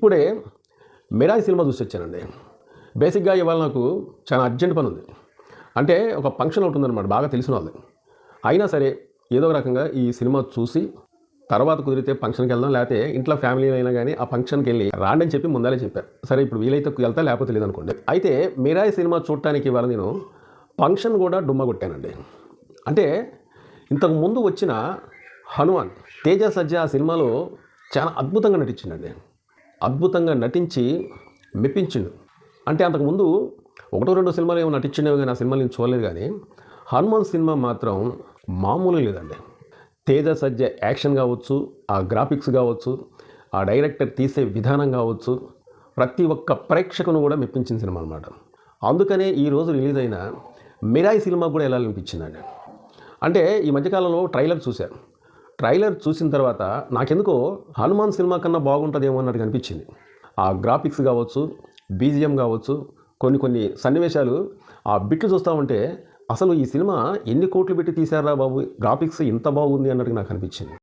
ఇప్పుడే మిరాయి సినిమా చూసి వచ్చానండి. బేసిక్గా ఇవాళ నాకు చాలా అర్జెంట్ పని ఉంది. అంటే ఒక ఫంక్షన్ ఒకటి ఉందన్నమాట బాగా తెలిసిన వాళ్ళు అయినా సరే ఏదో రకంగా ఈ సినిమా చూసి తర్వాత కుదిరితే ఫంక్షన్కి వెళ్దాం లేకపోతే ఇంట్లో ఫ్యామిలీ అయినా కానీ ఆ ఫంక్షన్కి వెళ్ళి రాండి అని చెప్పి ముందాలే చెప్పారు. సరే ఇప్పుడు వీలైతే వెళ్తా లేకపోతే లేదనుకోండి. అయితే మిరాయి సినిమా చూడటానికి ఇవాళ నేను ఫంక్షన్ కూడా డుమ్మ కొట్టానండి. అంటే ఇంతకు ముందు వచ్చిన హనుమాన్ తేజ సజ్జ ఆ సినిమాలో చాలా అద్భుతంగా నటించిందండి. అద్భుతంగా నటించి మెప్పించిండు. అంటే అంతకుముందు ఒకటో రెండు సినిమాలు ఏమో నటించినవి కానీ ఆ సినిమాలు నేను చూడలేదు కానీ హనుమాన్ సినిమా మాత్రం మామూలు లేదండి. తేజ సజ్జ యాక్షన్ కావచ్చు ఆ గ్రాఫిక్స్ కావచ్చు ఆ డైరెక్టర్ తీసే విధానం కావచ్చు ప్రతి ఒక్క ప్రేక్షకును కూడా మెప్పించిన సినిమా అనమాట అందుకనే ఈరోజు రిలీజ్ అయిన మిరాయి సినిమా కూడా వెళ్ళాలనిపించిందండి అంటే ఈ మధ్యకాలంలో ట్రైలర్ చూశాను. ట్రైలర్ చూసిన తర్వాత నాకెందుకో హనుమాన్ సినిమా కన్నా బాగుంటుందేమో అన్నట్టు అనిపించింది ఆ గ్రాఫిక్స్ కావచ్చు బీజిఎం కావచ్చు కొన్ని కొన్ని సన్నివేశాలు ఆ బిట్లు చూస్తూ ఉంటే అసలు ఈ సినిమా ఎన్ని కోట్లు పెట్టి తీశారా బాబు? గ్రాఫిక్స్ ఇంత బాగుంది అన్నట్టు నాకు అనిపించింది.